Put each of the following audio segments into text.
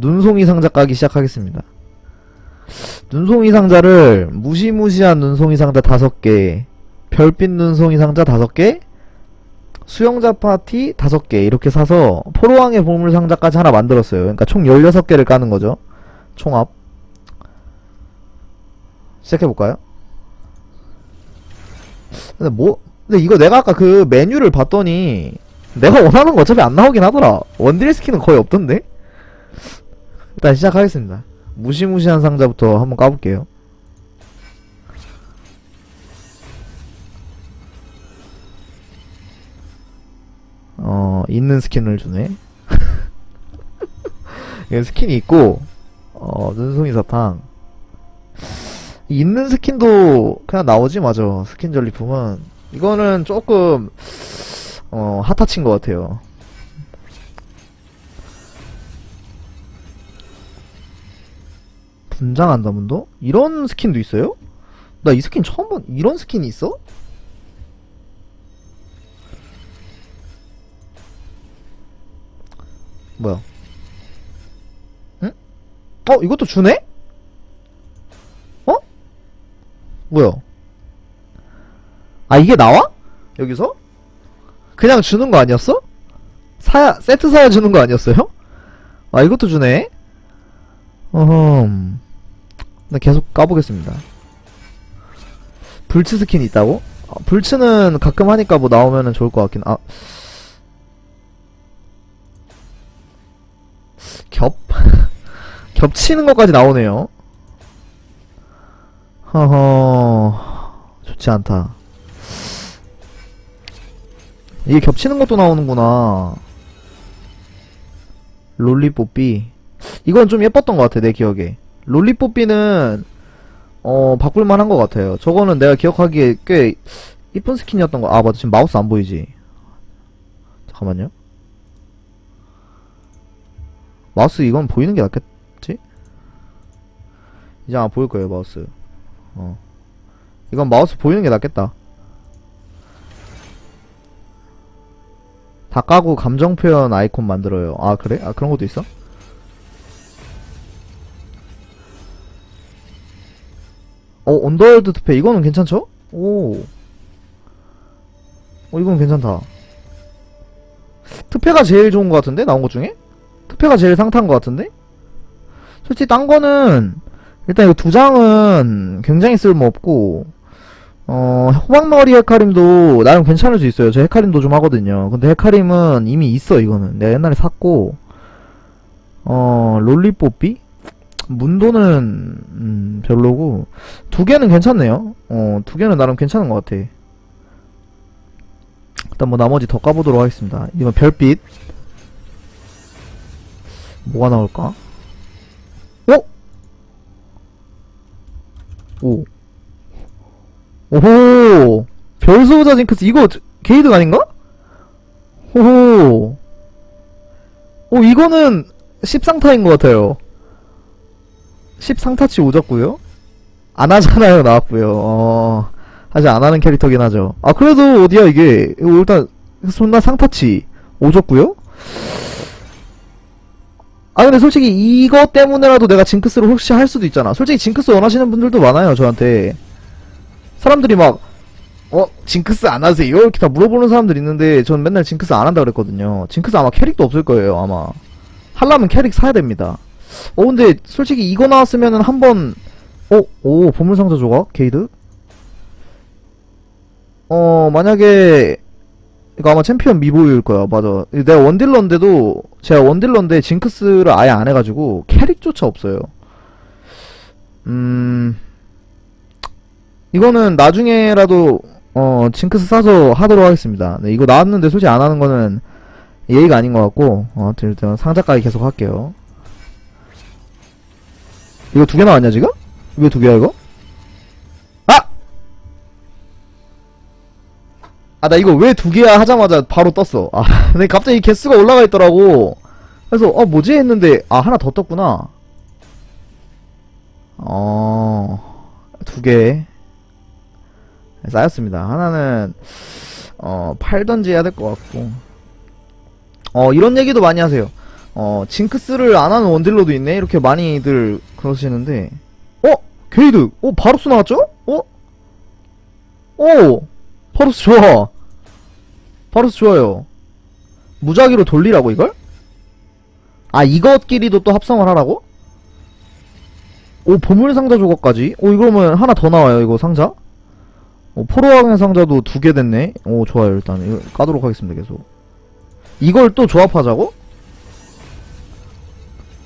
눈송이 상자 까기 시작하겠습니다. 눈송이 상자를 무시무시한 눈송이 상자 다섯 개, 별빛 눈송이 상자 다섯 개, 수영자 파티 다섯 개 이렇게 사서 포로왕의 보물 상자까지 하나 만들었어요. 그러니까 총 16개를 까는 거죠. 총합. 시작해볼까요? 근데 뭐, 근데 이거 내가 아까 그 메뉴를 봤더니 내가 원하는 거 어차피 안 나오긴 하더라. 원딜 스킨은 거의 없던데? 일단 시작하겠습니다. 무시무시한 상자부터 한번 까볼게요. 어, 있는 스킨을 주네. 이게 스킨이 있고, 어, 눈송이 사탕. 이 있는 스킨도 그냥 나오지, 맞아. 스킨 전리품은. 이거는 조금, 어, 핫타치인 것 같아요. 분장한다 문도? 이런 스킨도 있어요? 나 이 스킨 처음 본, 이런 스킨이 있어? 뭐야? 응? 어, 이것도 주네? 어? 뭐야? 아, 이게 나와? 여기서? 그냥 주는 거 아니었어? 사야, 세트 사야 주는 거 아니었어요? 아, 이것도 주네? 어흠. 나 계속 까보겠습니다. 불츠 스킨 있다고? 아, 불츠는 가끔 하니까 뭐 나오면은 좋을 것 같긴, 아. 겹? 겹치는 것까지 나오네요. 허허. 좋지 않다. 이게 겹치는 것도 나오는구나. 롤리뽀삐. 이건 좀 예뻤던 것 같아, 내 기억에. 롤리뽀삐는, 어, 바꿀만 한 것 같아요. 저거는 내가 기억하기에 꽤 이쁜 스킨이었던 거. 아, 맞다. 지금 마우스 안 보이지? 잠깐만요. 마우스 이건 보이는 게 낫겠지? 이제 안 보일 거예요, 마우스. 어. 이건 마우스 보이는 게 낫겠다. 다 까고 감정 표현 아이콘 만들어요. 아, 그래? 아, 그런 것도 있어? 어, 언더월드 투페. 이거는 괜찮죠? 오. 어, 이건 괜찮다. 투페가 제일 좋은 것 같은데? 나온 것 중에? 투페가 제일 상타인 것 같은데? 솔직히 딴 거는, 일단 이거 두 장은 굉장히 쓸모없고, 어, 호박머리 헤카림도 나름 괜찮을 수 있어요. 저 헤카림도 좀 하거든요. 근데 헤카림은 이미 있어, 이거는. 내가 옛날에 샀고, 어, 롤리뽀삐? 문도는, 음, 별로고, 두 개는 괜찮네요. 어, 두 개는 나름 괜찮은 것 같아. 일단 뭐 나머지 더 까보도록 하겠습니다. 이건 별빛. 뭐가 나올까? 어? 오. 오호! 별소자 징크스, 이거, 저- 게이드 아닌가? 호호! 오, 이거는, 10상타인 것 같아요. 10상타치 오졌고요 안 하잖아요, 나왔고요 어, 사실 안 하는 캐릭터긴 하죠. 아, 그래도 어디야, 이게. 일단, 존나 상타치 오졌고요 아, 근데 솔직히 이거 때문에라도 내가 징크스를 혹시 할 수도 있잖아. 솔직히 징크스 원하시는 분들도 많아요, 저한테. 사람들이 막, 어, 징크스 안 하세요? 이렇게 다 물어보는 사람들 있는데, 전 맨날 징크스 안 한다 그랬거든요. 징크스 아마 캐릭도 없을 거예요, 아마. 하려면 캐릭 사야 됩니다. 어, 근데, 솔직히 이거 나왔으면은 한 번, 어, 오, 보물상자 조각? 게이드? 어, 만약에, 이거 아마 챔피언 미보일 거야, 맞아. 내가 원딜러인데도, 제가 원딜러인데 징크스를 아예 안 해가지고, 캐릭조차 없어요. 음, 이거는 나중에라도 어 징크스 싸서 하도록 하겠습니다. 네, 이거 나왔는데 솔직히 안 하는 거는 예의가 아닌 것 같고 어 일단 상자까지 계속 할게요. 이거 두 개 나왔냐 지금? 왜 두 개야 이거? 아! 아 나 이거 왜 두 개야 하자마자 바로 떴어. 아 근데 갑자기 개수가 올라가 있더라고. 그래서 어 뭐지 했는데 아 하나 더 떴구나. 어, 두 개. 쌓였습니다. 하나는, 어, 팔던지 해야 될 것 같고. 어, 이런 얘기도 많이 하세요. 어, 징크스를 안 하는 원딜러도 있네? 이렇게 많이들 그러시는데. 어? 게이드! 어, 바로스 나왔죠? 어? 오! 바로스 좋아! 바로스 좋아요. 무작위로 돌리라고, 이걸? 아, 이것끼리도 또 합성을 하라고? 오, 보물 상자 조각까지? 오, 이러면 하나 더 나와요, 이거 상자? 오, 포로왕의 상자도 두 개 됐네? 오, 좋아요, 일단. 이거 까도록 하겠습니다, 계속. 이걸 또 조합하자고?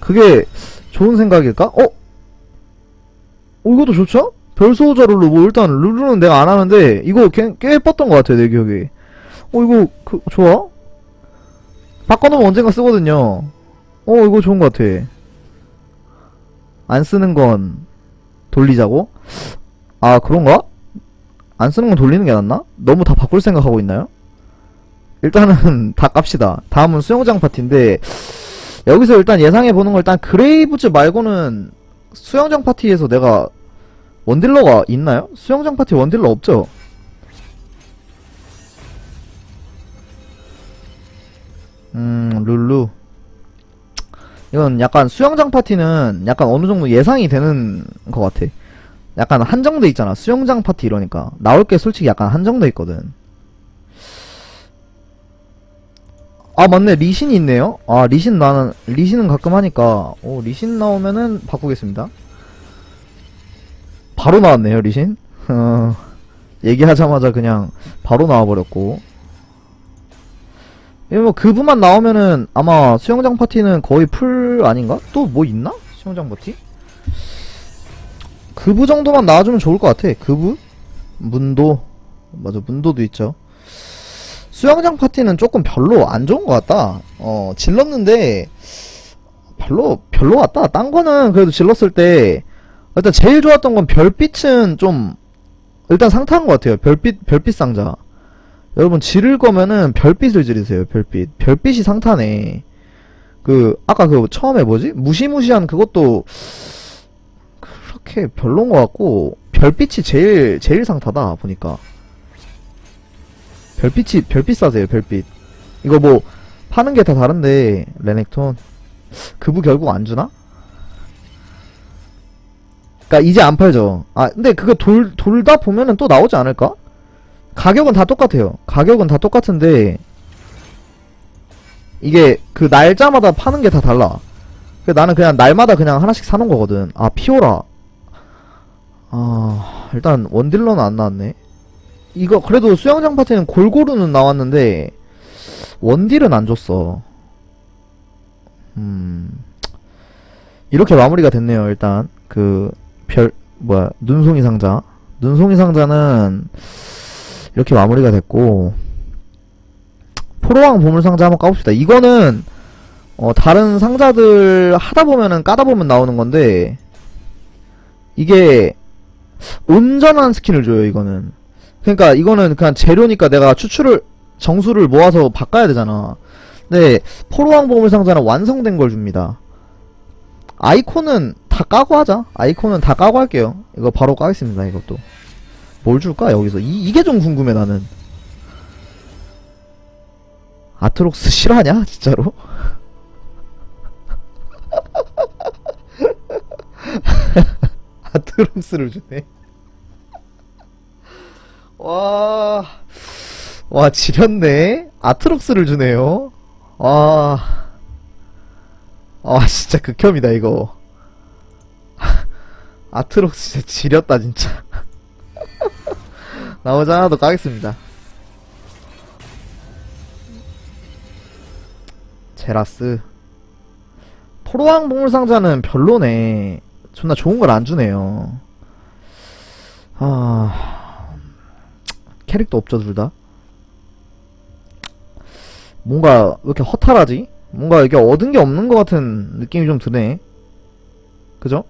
그게 좋은 생각일까? 어? 어 이것도 좋죠? 별소호자 룰루 뭐 일단 룰루는 내가 안 하는데 이거 꽤, 꽤 예뻤던 것 같아 내 기억에 어 이거 그 좋아? 바꿔놓으면 언젠가 쓰거든요 어 이거 좋은 것 같아 안 쓰는 건 돌리자고? 아 그런가? 안 쓰는 건 돌리는 게 낫나? 너무 다 바꿀 생각하고 있나요? 일단은 다 깝시다 다음은 수영장 파티인데 여기서 일단 예상해 보는 건 일단 그레이브즈 말고는 수영장 파티에서 내가 원딜러가 있나요? 수영장 파티 원딜러 없죠? 음, 룰루. 이건 약간 수영장 파티는 약간 어느 정도 예상이 되는 것 같아. 약간 한정돼 있잖아. 수영장 파티 이러니까. 나올 게 솔직히 약간 한정돼 있거든. 아 맞네. 리신이 있네요. 아 리신 나는 리신은 가끔 하니까. 오 리신 나오면은 바꾸겠습니다. 바로 나왔네요 리신. 어, 얘기하자마자 그냥 바로 나와버렸고. 뭐 그부만 나오면은 아마 수영장 파티는 거의 풀 아닌가? 또 뭐 있나? 수영장 파티? 그부 정도만 나와주면 좋을 것 같아. 그부? 문도. 맞아 문도도 있죠 수영장 파티는 조금 별로 안 좋은 것 같다. 어, 질렀는데, 별로, 별로 같다. 딴 거는 그래도 질렀을 때, 일단 제일 좋았던 건 별빛은 좀, 일단 상타한 것 같아요. 별빛, 별빛 상자. 여러분, 지를 거면은 별빛을 지르세요, 별빛. 별빛이 상타네. 그, 아까 그 처음에 뭐지? 무시무시한 그것도, 그렇게 별론 것 같고, 별빛이 제일, 제일 상타다, 보니까. 별빛이 별빛 사세요 별빛. 이거 뭐 파는 게 다 다른데 레넥톤. 그부 결국 안 주나? 그니까 이제 안 팔죠. 아 근데 그거 돌 돌다 보면은 또 나오지 않을까? 가격은 다 똑같아요. 가격은 다 똑같은데 이게 그 날짜마다 파는 게 다 달라. 그 나는 그냥 날마다 그냥 하나씩 사는 거거든. 아 피오라. 아 일단 원딜러는 안 나왔네 이거 그래도 수영장 파티는 골고루는 나왔는데 원딜은 안 줬어. 음 이렇게 마무리가 됐네요. 일단 그 별 뭐야 눈송이 상자 눈송이 상자는 이렇게 마무리가 됐고 포로왕 보물 상자 한번 까봅시다. 이거는 어 다른 상자들 하다 보면은 까다 보면 나오는 건데 이게 온전한 스킨을 줘요. 이거는 그러니까 이거는 그냥 재료니까 내가 추출을 정수를 모아서 바꿔야 되잖아. 근데 포로왕 보물 상자는 완성된 걸 줍니다. 아이콘은 다 까고 하자. 아이콘은 다 까고 할게요. 이거 바로 까겠습니다. 이것도. 뭘 줄까 여기서? 이, 이게 좀 궁금해 나는. 아트록스 실화냐 진짜로? 아트록스를 주네. 와, 와, 지렸네. 아트록스를 주네요. 와, 아, 진짜 극혐이다, 이거. 아트록스 진짜 지렸다, 진짜. 나머지 하나 더 까겠습니다. 제라스. 포로왕 보물상자는 별로네. 존나 좋은 걸 안 주네요. 아. 캐릭터 없죠 둘 다. 뭔가 왜 이렇게 허탈하지? 뭔가 이게 얻은 게 없는 것 같은 느낌이 좀 드네. 그죠?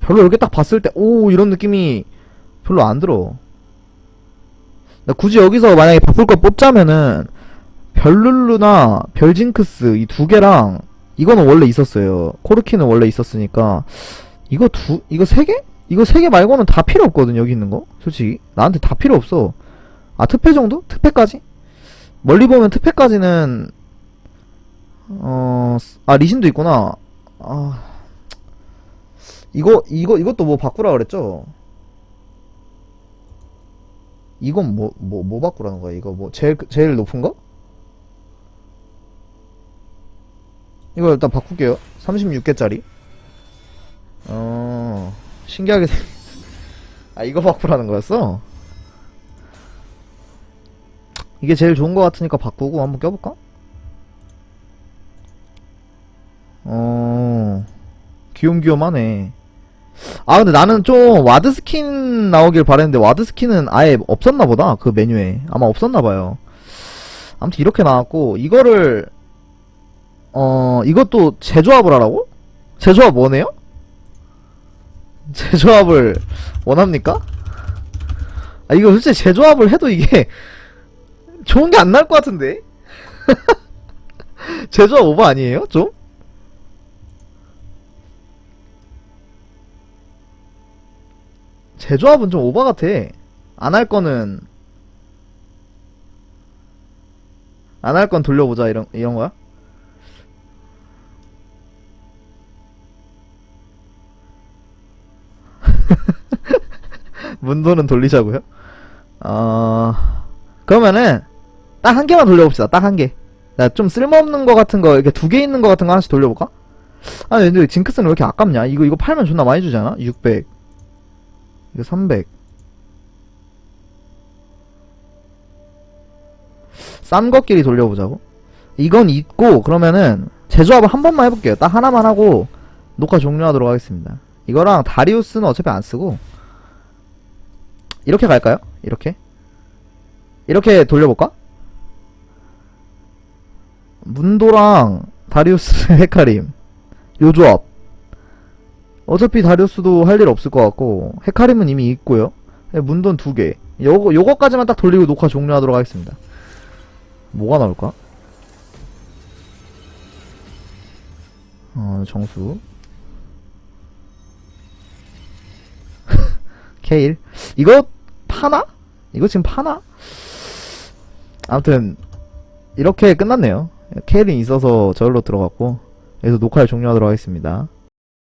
별로 이렇게 딱 봤을 때, 오, 이런 느낌이 별로 안 들어. 나 굳이 여기서 만약에 바꿀 걸 뽑자면은, 별룰루나 별징크스 이 두 개랑, 이거는 원래 있었어요. 코르키는 원래 있었으니까, 이거 두, 이거 세 개? 이거 세 개 말고는 다 필요 없거든 여기 있는 거 솔직히 나한테 다 필요 없어 아 특패 정도? 특패까지? 멀리 보면 특패까지는 어, 아, 리신도 있구나. 아. 이거, 이거, 이것도 뭐 바꾸라 그랬죠? 이건 뭐, 뭐, 뭐 바꾸라는 거야? 이거 뭐, 제일, 제일 높은 거? 이거 일단 바꿀게요. 36개짜리. 어, 신기하게 생, 아, 이거 바꾸라는 거였어? 이게 제일 좋은 거 같으니까 바꾸고 한번 껴볼까? 어, 귀염귀염하네. 아, 근데 나는 좀 와드 스킨 나오길 바랬는데 와드 스킨은 아예 없었나 보다. 그 메뉴에. 아마 없었나 봐요. 아무튼 이렇게 나왔고, 이거를, 어, 이것도 재조합을 하라고? 재조합 원해요? 재조합을 원합니까? 아, 이거 솔직히 재조합을 해도 이게 좋은 게안 나올 것 같은데? 재조합 오버 아니에요? 좀? 재조합은 좀 오버 같아. 안 할 거는 안 할 건 돌려보자 이런 이런 거야? 문도는 돌리자고요? 어 그러면은 딱 한 개만 돌려봅시다. 딱 한 개. 나 좀 쓸모없는 거 같은 거 이렇게 두 개 있는 거 같은 거 하나씩 돌려볼까? 아 근데 징크스는 왜 이렇게 아깝냐? 이거 이거 팔면 존나 많이 주지 않아? 600 이거 300싼 것끼리 돌려보자고 이건 있고 그러면은 제조합을 한 번만 해볼게요 딱 하나만 하고 녹화 종료하도록 하겠습니다 이거랑 다리우스는 어차피 안 쓰고 이렇게 갈까요? 이렇게? 이렇게 돌려볼까? 문도랑 다리우스 헤카림. 요 조합. 어차피 다리우스도 할 일 없을 것 같고 헤카림은 이미 있고요. 네, 문돈 두개. 요거 요거까지만 딱 돌리고 녹화 종료하도록 하겠습니다. 뭐가 나올까? 어 정수 케일 이거 파나? 이거 지금 파나? 아무튼 이렇게 끝났네요 케일이 있어서 저절로 들어갔고 여기서 녹화를 종료하도록 하겠습니다